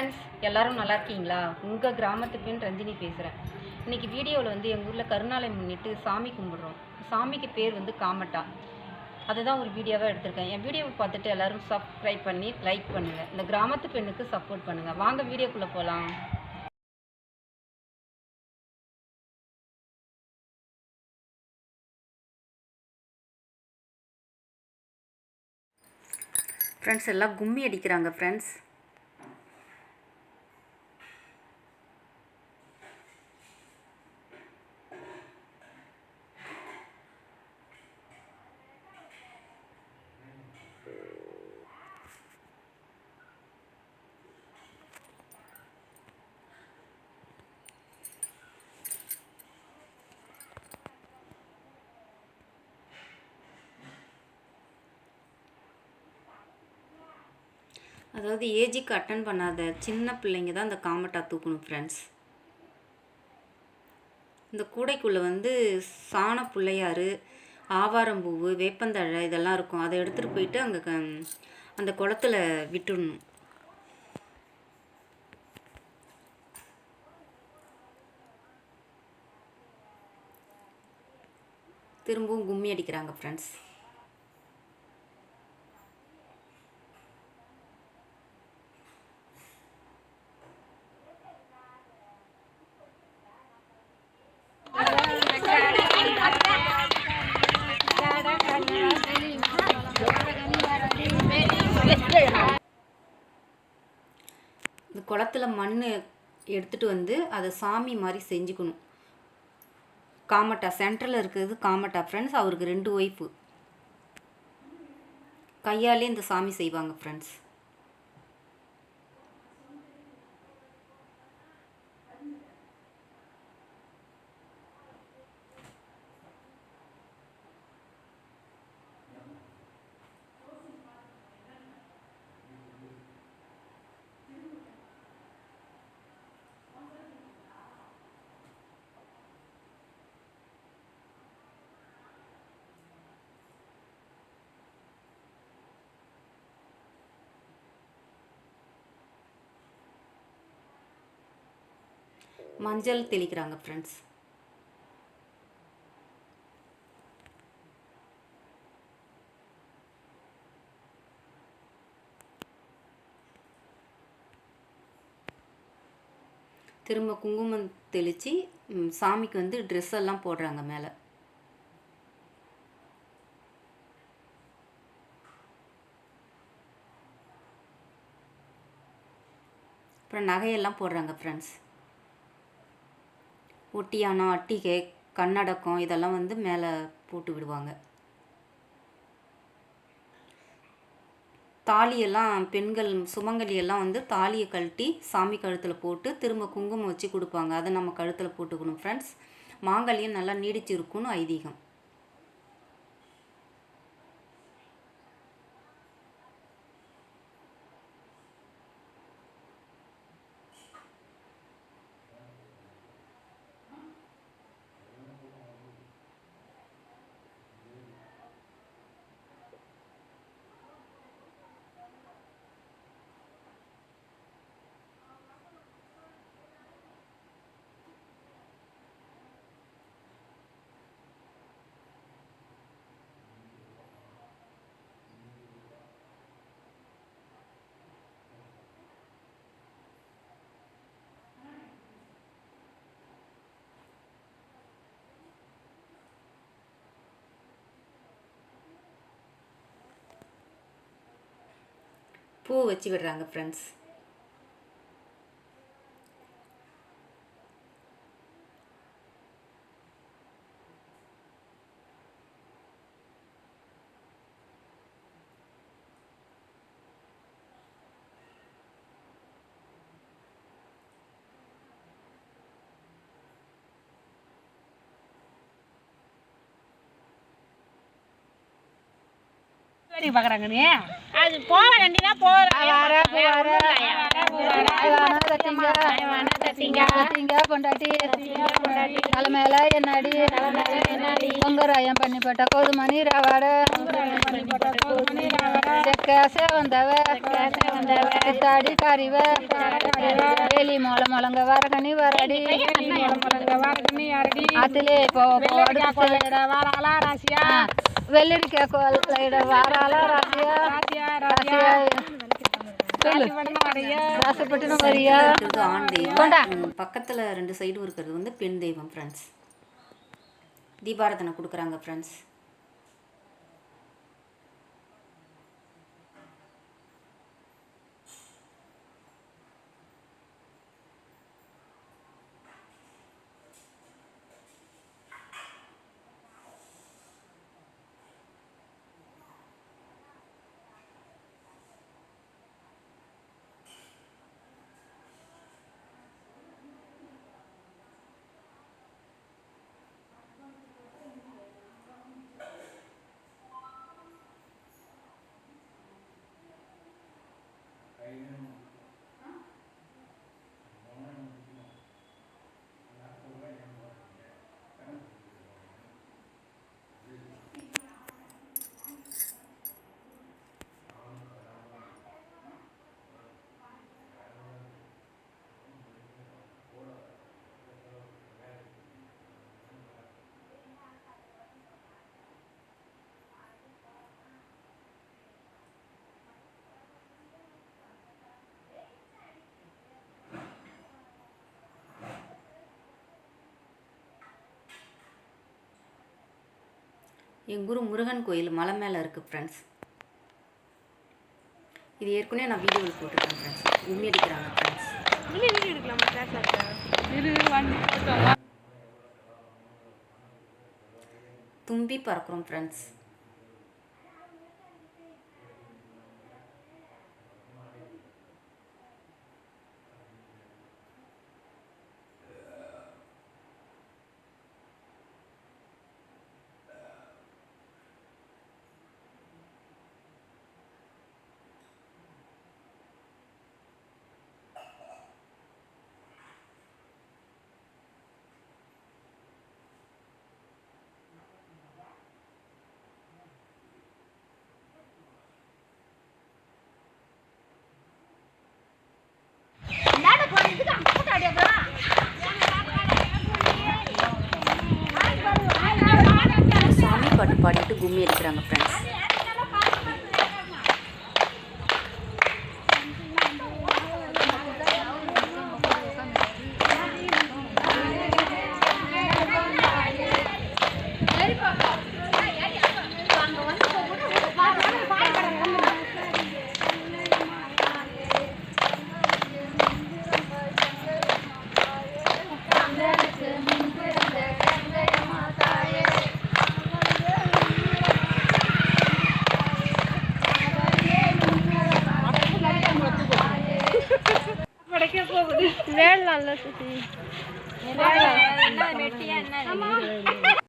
Friends எல்லாரும் நல்லா இருக்கீங்களா? உங்கள் கிராமத்து பெண் ரஞ்சினி பேசுகிறேன் இன்றைக்கி வீடியோவில் வந்து எங்கள் ஊரில் கருநாளை முன்னிட்டு சாமி கும்பிட்றோம். சாமிக்கு பேர் வந்து காமட்டா. அதுதான் ஒரு வீடியோவாக எடுத்திருக்கேன். என் வீடியோவை பார்த்துட்டு எல்லாரும் சப்ஸ்கிரைப் பண்ணி லைக் பண்ணுங்கள் இந்த கிராமத்து பெண்ணுக்கு சப்போர்ட் பண்ணுங்கள் வாங்க வீடியோக்குள்ளே போகலாம் ஃப்ரெண்ட்ஸ் எல்லாம் கும்மி அடிக்கிறாங்க ஃப்ரெண்ட்ஸ் அதாவது ஏஜுக்கு அட்டன் பண்ணாத சின்ன பிள்ளைங்க தான் இந்த காமட்டா தூக்கணும் ஃப்ரெண்ட்ஸ் இந்த கூடைக்குள்ளே வந்து சாண பிள்ளையாறு ஆவாரம்பூவு வேப்பந்தழை இதெல்லாம் இருக்கும். அதை எடுத்துகிட்டு போயிட்டு அங்கே அந்த குளத்துல விட்டுடணும். திரும்பவும் கும்மி அடிக்கிறாங்க ஃப்ரெண்ட்ஸ் குளத்துல மண் எடுத்துகிட்டு வந்து அதை சாமி மாதிரி செஞ்சுக்கணும். காமட்டா சென்டரில் இருக்கிறது காமட்டா ஃப்ரெண்ட்ஸ் அவருக்கு ரெண்டு ஒய்ஃபு கையாலே இந்த சாமி செய்வாங்க ஃப்ரெண்ட்ஸ் மஞ்சள் தெளிக்கிறாங்க ஃப்ரெண்ட்ஸ் திரும்ப குங்குமம் தெளித்து சாமிக்கு வந்து ட்ரெஸ் எல்லாம் போடுறாங்க மேலே. அப்புறம் நகையெல்லாம் போடுறாங்க ஃப்ரெண்ட்ஸ் ஒட்டியானம் அட்டிகை கண்ணடக்கம் இதெல்லாம் வந்து மேலே போட்டு விடுவாங்க. தாலியெல்லாம் பெண்கள் சுமங்கலியெல்லாம் வந்து தாலியை கழட்டி சாமி கழுத்தில் போட்டு திரும்ப குங்குமம் வச்சு கொடுப்பாங்க. அதை நம்ம கழுத்தில் போட்டுக்கணும் ஃப்ரெண்ட்ஸ் மாங்கல்யம் நல்லா நீடிச்சு இருக்கும்னு ஐதீகம். பூ வச்சு விடுறாங்க ஃப்ரெண்ட்ஸ் பார்க்குறாங்கண்ணே அது போக வேண்டியதான் போகிறேன் தலைமையில என்னடி? பொங்கராயம் பண்ணிப்பட்ட கோதுமணி ரவாட. செக்கேசே வந்தவ. சித்தாடி கறிவ வேலி மொள மொளங்க வரகனி வரடி. அதுலே இப்போ வெள்ளரிக்கா கோல் ராசியா. ராசியா ராசப்பட்டினம் வரியா இருக்கிறது ஆண் தெய்வம். பக்கத்துல ரெண்டு சைடும் இருக்கிறது வந்து பெண் தெய்வம் ஃப்ரெண்ட்ஸ் தீபாரதனை கொடுக்குறாங்க ஃப்ரெண்ட்ஸ் என் குரு முருகன் கோயில் மலை மேலே இருக்குது ஃப்ரெண்ட்ஸ் இது ஏற்கனவே நான் வீடியோவில் போட்டிருக்கேன் ஃப்ரெண்ட்ஸ் உண்மை அடிக்கிறாங்க ஃப்ரெண்ட்ஸ் தும்பி பறக்கிறோம் ஃப்ரெண்ட்ஸ் பாடிட்டு கும்மி அடிக்கிறாங்க ஃப்ரெண்ட்ஸ் நல்லா சுத்தி.